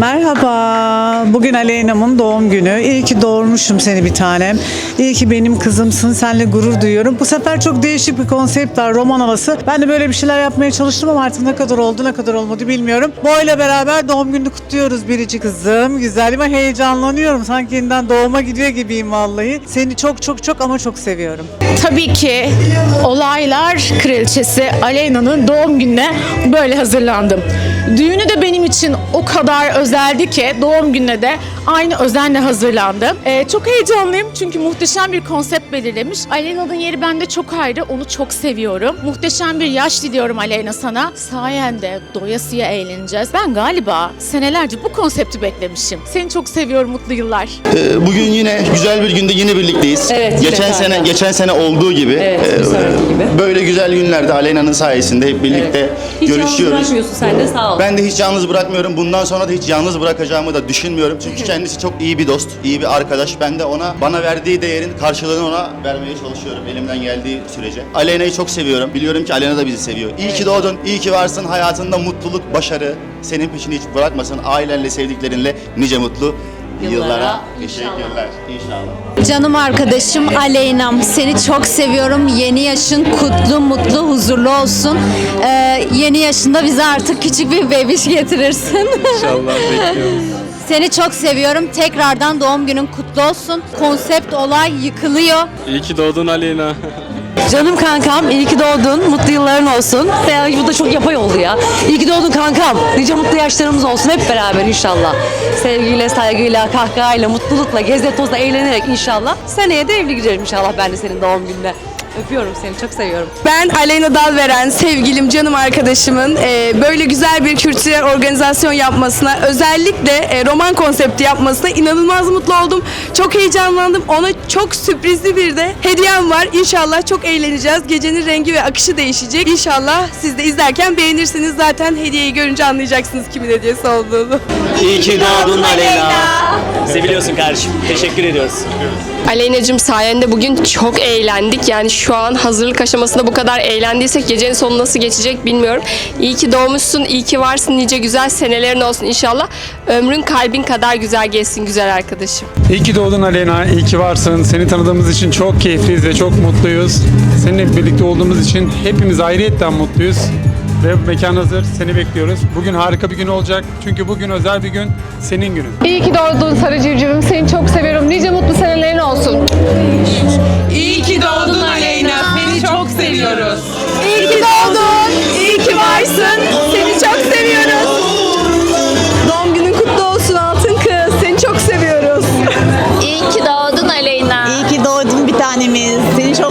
Merhaba. Bugün Aleyna'mın doğum günü. İyi ki doğurmuşum seni bir tanem. İyi ki benim kızımsın. Seninle gurur duyuyorum. Bu sefer çok değişik bir konsept var. Roman havası. Ben de böyle bir şeyler yapmaya çalıştım ama artık ne kadar oldu ne kadar olmadı bilmiyorum. Boyla beraber doğum gününü kutluyoruz biricik kızım. Güzelliğime heyecanlanıyorum. Sanki yeniden doğuma gidiyor gibiyim vallahi. Seni çok çok çok ama çok seviyorum. Tabii ki olaylar kraliçesi Aleyna'nın doğum gününe böyle hazırlandım. Düğünü de benim için o kadar özeldi ki doğum gününe de aynı özenle hazırlandım. Ee, çok heyecanlıyım çünkü muhteşem bir konsept belirlemiş. Aleyna'nın yeri bende çok ayrı, onu çok seviyorum. Muhteşem bir yaş diliyorum Aleyna sana. Sayende doyasıya eğleneceğiz. Ben galiba senelerce bu konsepti beklemişim. Seni çok seviyorum, mutlu yıllar. Ee, Bugün yine güzel bir günde yine birlikteyiz. Evet, geçen sene geçen sene olduğu gibi. Evet, e, bir sonraki gibi. Böyle güzel günlerde Aleyna'nın sayesinde hep birlikte Hiç yalnız görüşüyoruz. bırakmıyorsun sen de sağ ol. Ben de hiç yalnız bırakmıyorum. Bundan sonra da hiç yalnız bırakacağımı da düşünmüyorum. Çünkü kendisi çok iyi bir dost, iyi bir arkadaş. Ben de ona bana verdiği değerin karşılığını ona vermeye çalışıyorum elimden geldiği sürece. Aleyna'yı çok seviyorum. Biliyorum ki Aleyna da bizi seviyor. İyi ki doğdun, iyi ki varsın. Hayatında mutluluk, başarı senin peşini hiç bırakmasın. Ailenle, sevdiklerinle nice mutlu Yıllara, yıllara. inşallah. Teşekkürler. İnşallah. Canım arkadaşım Aleyna'm seni çok seviyorum. Yeni yaşın kutlu, mutlu, huzurlu olsun. Ee, yeni yaşında bize artık küçük bir bebiş getirirsin. İnşallah bekliyoruz. seni çok seviyorum. Tekrardan doğum günün kutlu olsun. Konsept olay yıkılıyor. İyi ki doğdun Aleyna. Canım kankam iyi ki doğdun. Mutlu yılların olsun. Ya, bu da çok yapay oldu ya. İyi ki doğdun kankam. Nice mutlu yaşlarımız olsun hep beraber inşallah. Sevgiyle, saygıyla, kahkahayla, mutlulukla, geze tozla, eğlenerek inşallah. Seneye de evli giderim inşallah ben de senin doğum gününe. Öpüyorum seni, çok seviyorum. Ben Aleyna Dalveren, sevgilim, canım arkadaşımın e, böyle güzel bir kültürel organizasyon yapmasına, özellikle e, roman konsepti yapmasına inanılmaz mutlu oldum. Çok heyecanlandım. Ona çok sürprizli bir de hediyem var. İnşallah çok eğleneceğiz. Gecenin rengi ve akışı değişecek. İnşallah siz de izlerken beğenirsiniz. Zaten hediyeyi görünce anlayacaksınız kimin hediyesi olduğunu. İyi ki doğdun Aleyna. Seviliyorsun kardeşim. Teşekkür ediyoruz. Aleyna'cığım sayende bugün çok eğlendik. Yani şu an hazırlık aşamasında bu kadar eğlendiysek gecenin sonu nasıl geçecek bilmiyorum. İyi ki doğmuşsun, iyi ki varsın. Nice güzel senelerin olsun inşallah. Ömrün kalbin kadar güzel geçsin güzel arkadaşım. İyi ki doğdun Aleyna. İyi ki varsın. Seni tanıdığımız için çok keyifliyiz ve çok mutluyuz. Seninle birlikte olduğumuz için hepimiz ayrıyetten mutluyuz. Ve mekan hazır. Seni bekliyoruz. Bugün harika bir gün olacak. Çünkü bugün özel bir gün. Senin günün. İyi ki doğdun sarı civcivim. Seni çok seviyorum. Nice mutlu senelerin olsun. İyi ki doğdun Aleyna. Seni çok seviyoruz. İyi ki doğdun. İyi ki varsın. Seni çok seviyoruz. Doğum günün kutlu olsun altın kız. Seni çok seviyoruz. İyi ki doğdun Aleyna. İyi ki doğdun bir tanemiz. Seni çok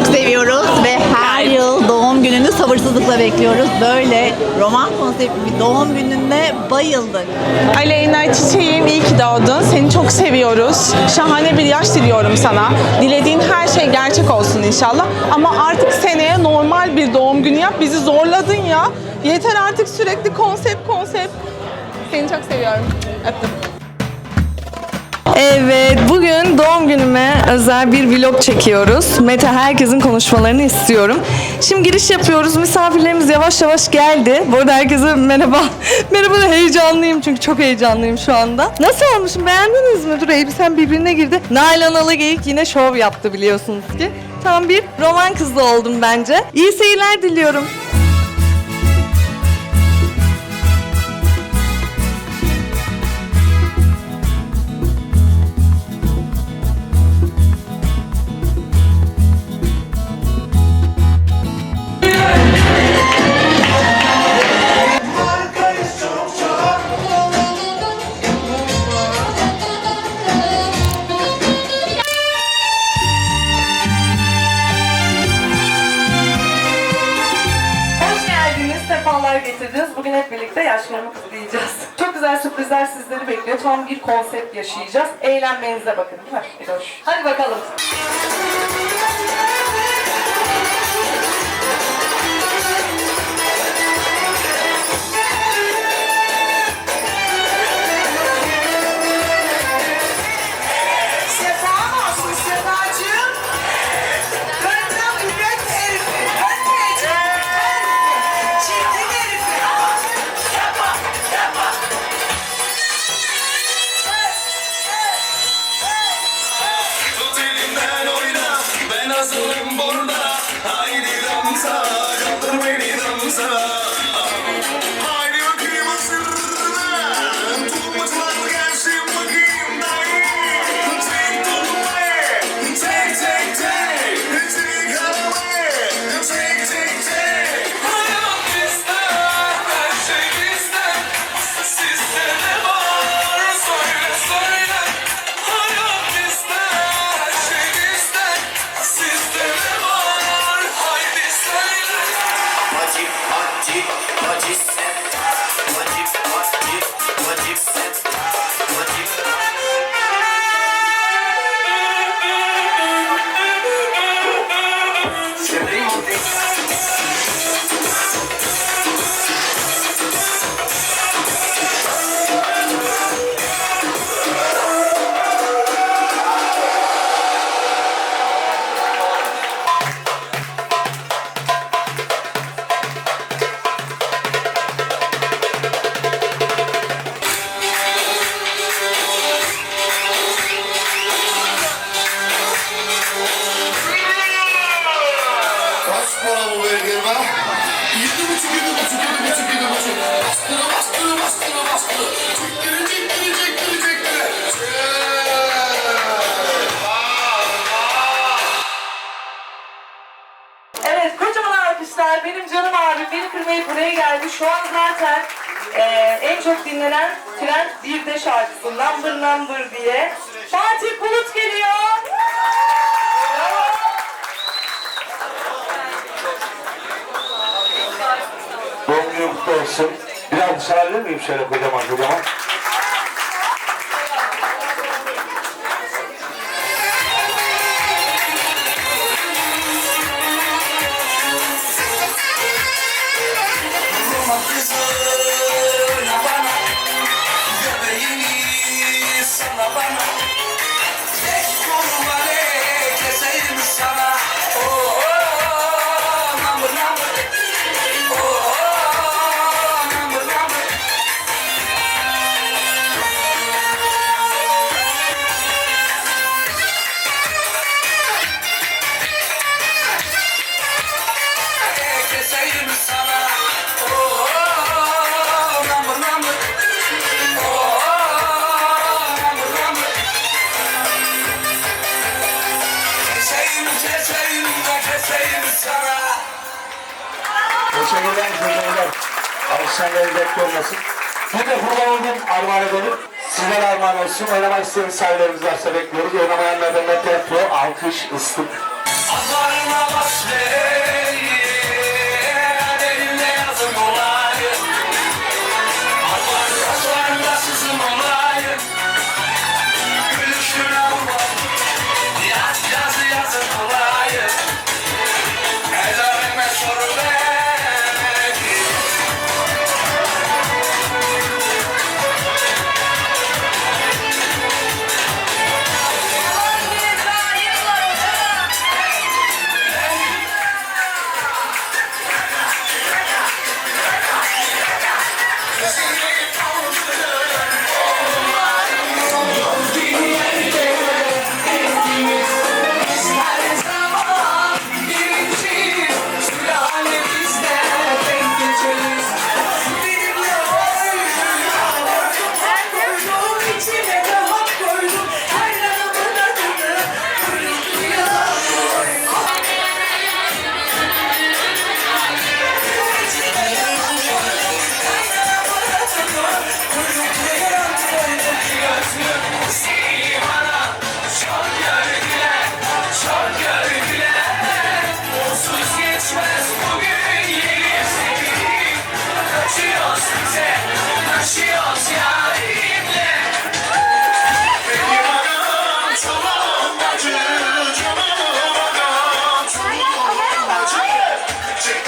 bekliyoruz. Böyle roman konseptli bir doğum gününe bayıldık. Aleyna çiçeğim iyi ki doğdun. Seni çok seviyoruz. Şahane bir yaş diliyorum sana. Dilediğin her şey gerçek olsun inşallah. Ama artık seneye normal bir doğum günü yap. Bizi zorladın ya. Yeter artık sürekli konsept konsept. Seni çok seviyorum. Öptüm. Evet, bugün doğum günüme özel bir vlog çekiyoruz. Mete herkesin konuşmalarını istiyorum. Şimdi giriş yapıyoruz. Misafirlerimiz yavaş yavaş geldi. Bu arada herkese merhaba. merhaba da heyecanlıyım çünkü çok heyecanlıyım şu anda. Nasıl olmuşum? Beğendiniz mi? Dur elbisem birbirine girdi. Nalan Alıgeyik yine şov yaptı biliyorsunuz ki. Tam bir roman kızı oldum bence. İyi seyirler diliyorum. Yaşayacağız. Eğlenmenize bakın değil mi? Edoş. Hadi bakalım. galiba. Yedi buçuk, yedi buçuk, yedi buçuk, yedi buçuk. Bastırı, bastırı, bastırı, bastırı. Çektirin, çektirin, çektirin, çektirin. Evet, kocaman alkışlar. Benim canım abim beni kırmayı buraya geldi. Şu an zaten e, en çok dinlenen Trend 1'de şarkısı Number Number diye. Fatih Bulut geliyor. günü kutlu olsun. Biraz müsaade miyim şöyle kocaman kocaman? armağan edelim. Sizlere armağan olsun. Oynamak isteyen sahiplerimiz varsa bekliyoruz. Oynamayanlardan da tiyatro, alkış, ıslık.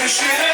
Appreciate it.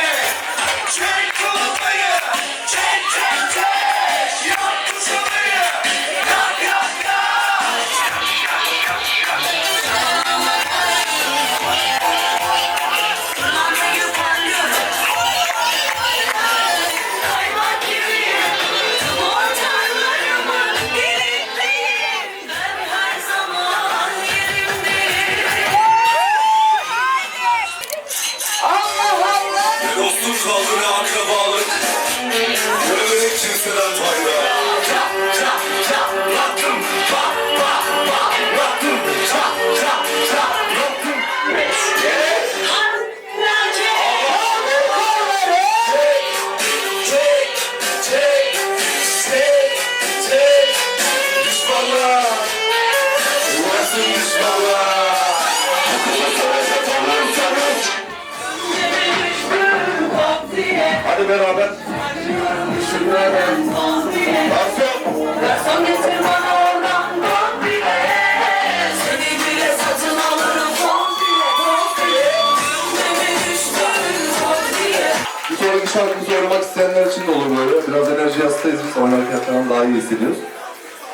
hastayız biz. Oynarken falan daha iyi hissediyoruz.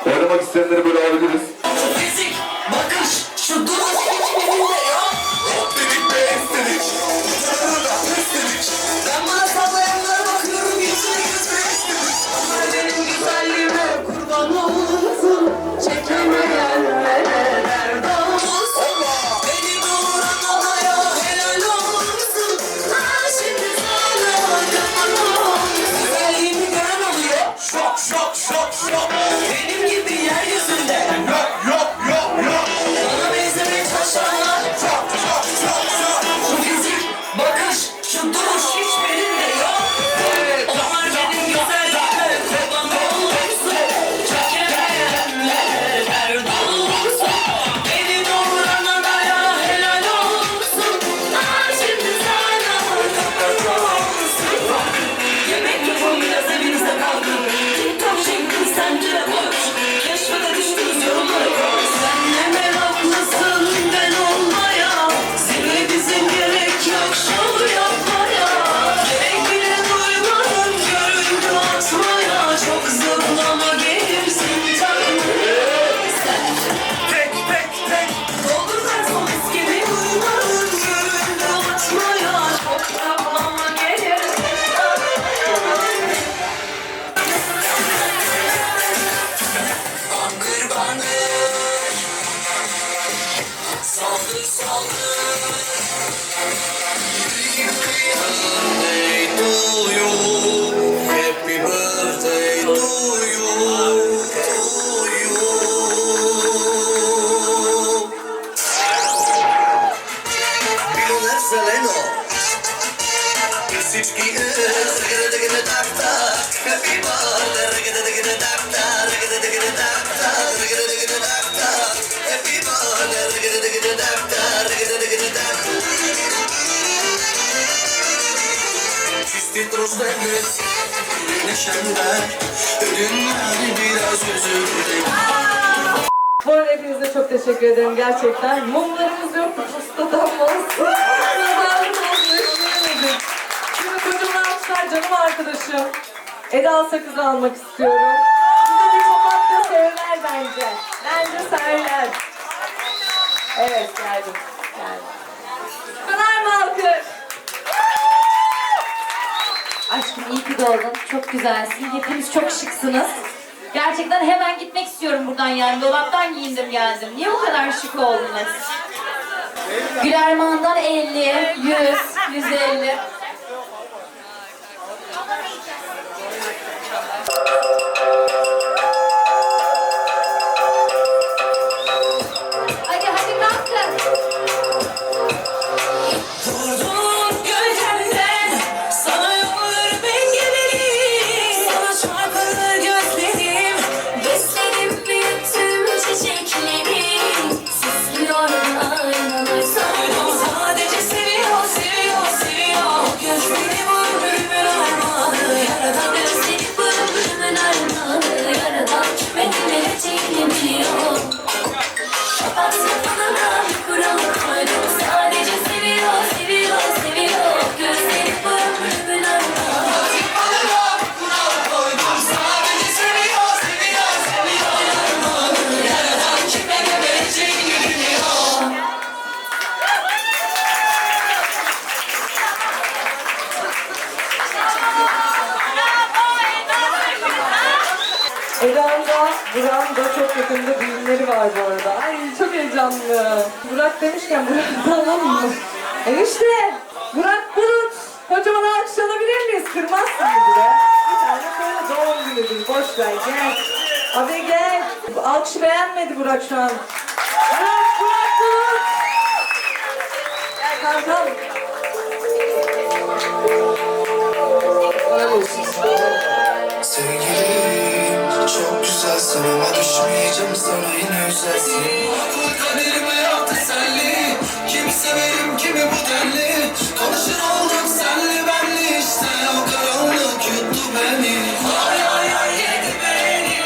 Oynamak isteyenleri böyle alabiliriz. Titroz devlet neşemden Ölümler biraz gözümde Bu arada hepinize çok teşekkür ederim gerçekten. Mumlarımız yok, pustadan olsun. Nazarlı olsun, Şimdi kocaman alkışlar canım arkadaşım. Eda Sakız'ı almak istiyorum. Size bir papatya söyler bence. Bence söyler. Evet geldim. Geldim. Kadar mı? Aşkım iyi ki doğdun. Çok güzelsin. Hepiniz çok şıksınız. Gerçekten hemen gitmek istiyorum buradan yani. Dolaptan giyindim geldim. Niye bu kadar şık oldunuz? Gülerman'dan 50, 100, 150. Burak demişken Burak alalım mı? Enişte! Burak Bulut! Kocaman alkış miyiz? Kırmazsın bizi be. Bir tane şöyle doğum günüdür. Boş ver gel. Abi gel. Alkışı beğenmedi Burak şu an. Burak, Burak Bulut! Gel kankam. Sevgilim çok güzelsin ama düşmeyeceğim sana yine üzersin Kimi severim kimi bu denli Konuşur olduk senli benli işte. O karanlık yuttu beni. Ay ay ay yedi beni.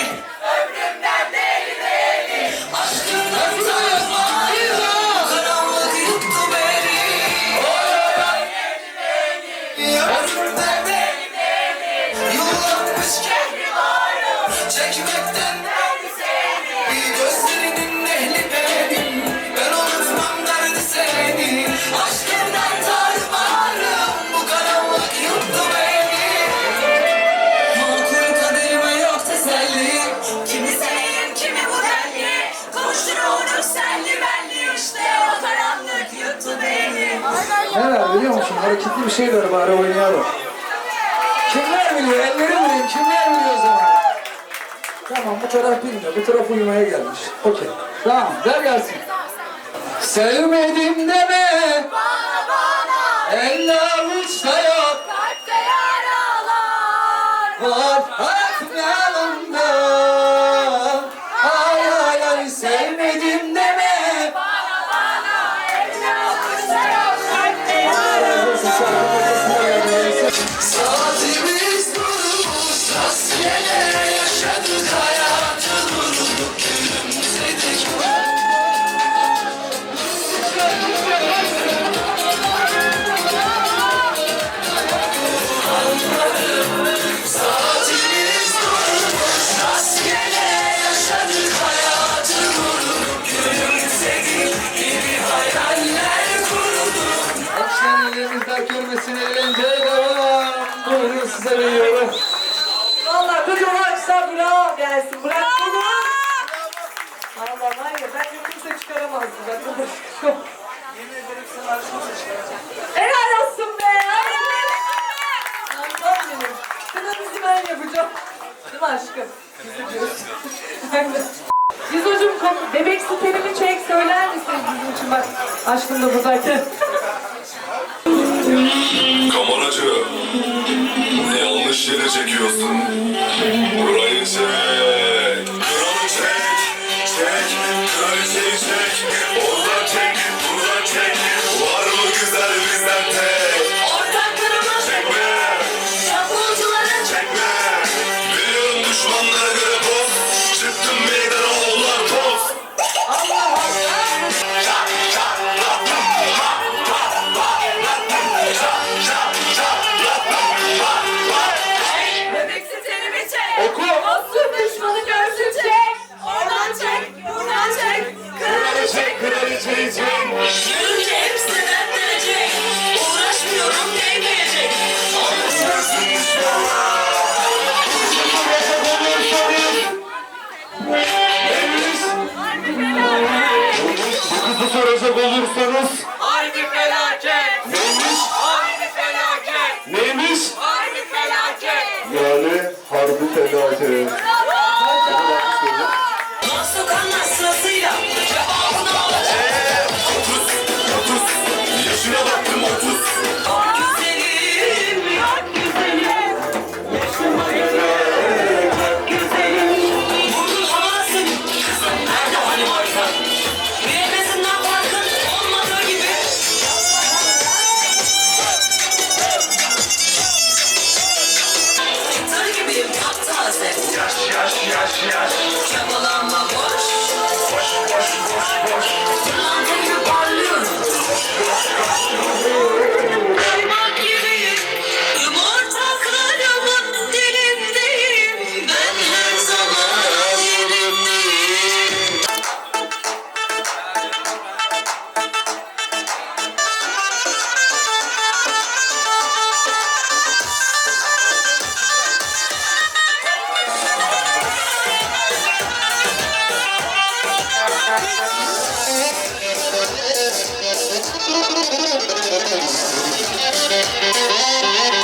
Ömrümden deli deli Aşkından tanımayı. Karanlık yuttu beni. Ay ay ay yedi beni Ömrümden deli deli Yıllanmış kehri varım Çekmekten Hareketli bir şey ver bari oynayalım. Kimler biliyor? Elleri vurayım. Kimler biliyor o zaman? Tamam bu taraf bilmiyor. Bu taraf uyumaya gelmiş. Okey. Tamam ver gelsin. Sevmedim deme. Elle avuçta bunu çok... Helal olsun be. Kankam benim. Kınamızı ben yapacağım. Değil mi aşkım? Yüzocum kom- bebek sitenimi çek söyler misiniz bizim için bak aşkım da buradayken. düşecek, kraliçe içecek. Görünce hepsi dertlenecek. Uğraşmıyorum değmeyecek. Anlasın düşmanlar. soracak olursanız Haydi felaket Neymiş? Haydi felaket Neymiş? Haydi felaket Yani harbi felaket Thank you.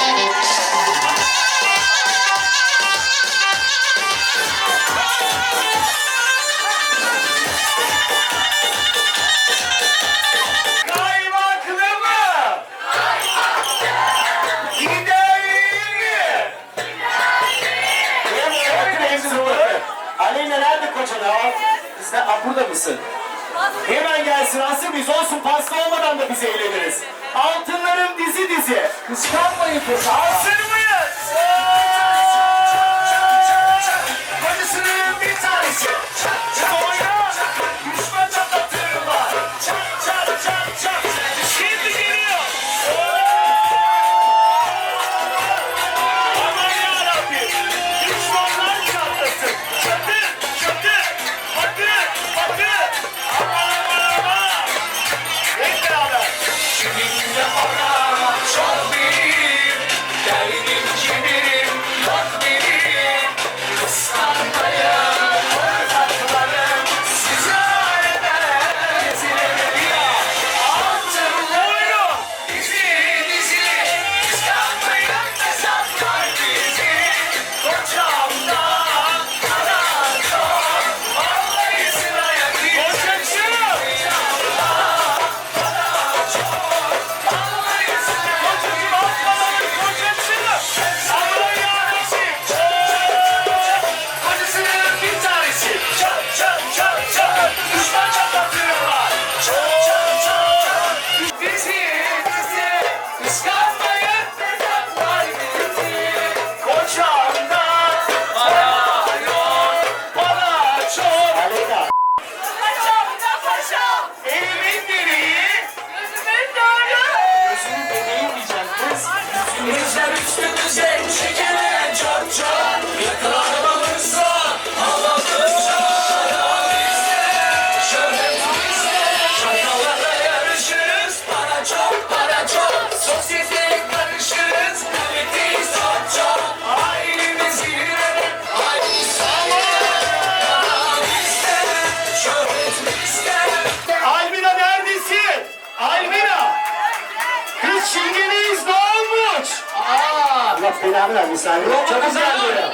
saniye saniye. Çok güzel diyor.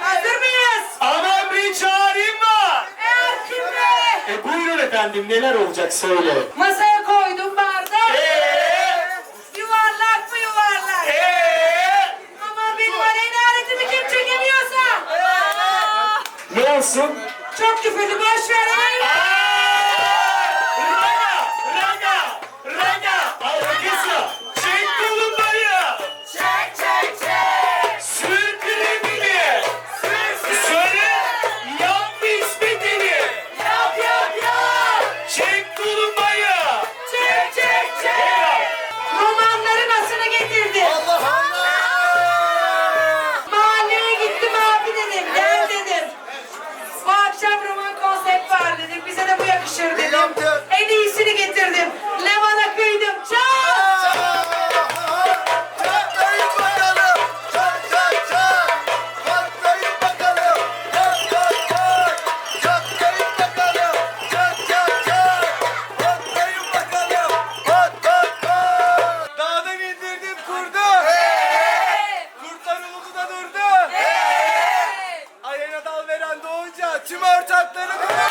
Hazır mıyız? Ama bir çağrım var. Eğer kimle? E buyurun efendim neler olacak söyle. Ma ortakları kuralım.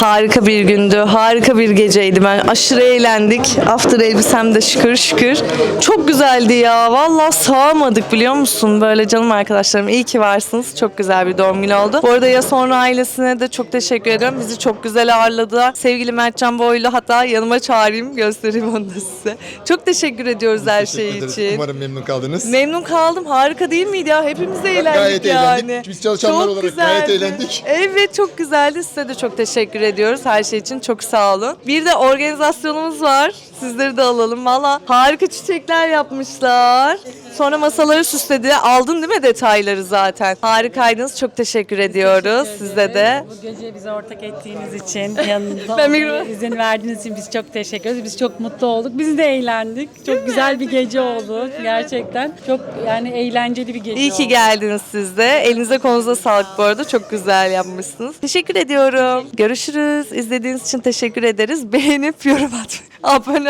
Harika bir gündü, harika bir geceydi. Ben aşırı eğlendik. After elbisem de şükür şükür. Çok güzeldi ya. Vallahi sağamadık biliyor musun? Böyle canım arkadaşlarım iyi ki varsınız. Çok güzel bir doğum günü oldu. Bu arada ya sonra ailesine de çok teşekkür ediyorum. Bizi çok güzel ağırladılar. Sevgili Mertcan Boylu hatta yanıma çağırayım göstereyim onu da size. Çok teşekkür ediyoruz her şey için. Umarım memnun kaldınız. Memnun kaldım. Harika değil miydi ya? Hepimiz de eğlendik Gayet yani. eğlendik. Biz çalışanlar Çok olarak gayet güzeldi. eğlendik. Evet çok güzeldi. Size de çok teşekkür ediyoruz her şey için. Çok sağ olun. Bir de organizasyonumuz var. Sizleri de alalım. Valla harika çiçekler yapmışlar. Sonra masaları süslediler. Aldın değil mi detayları zaten? Harikaydınız. Çok teşekkür ediyoruz. Size de. Bu gece bize ortak ettiğiniz için, yanında Ben olmaya mikrofon- izin verdiğiniz için biz çok teşekkür ederiz. Biz çok mutlu olduk. Biz de eğlendik. Çok güzel bir gece oldu gerçekten. Çok yani eğlenceli bir gece İyi ki oldu. geldiniz siz de. Elinize kolunuza sağlık bu arada. Çok güzel yapmışsınız. Teşekkür ediyorum. Görüşürüz. İzlediğiniz için teşekkür ederiz. Beğenip yorum atmayı,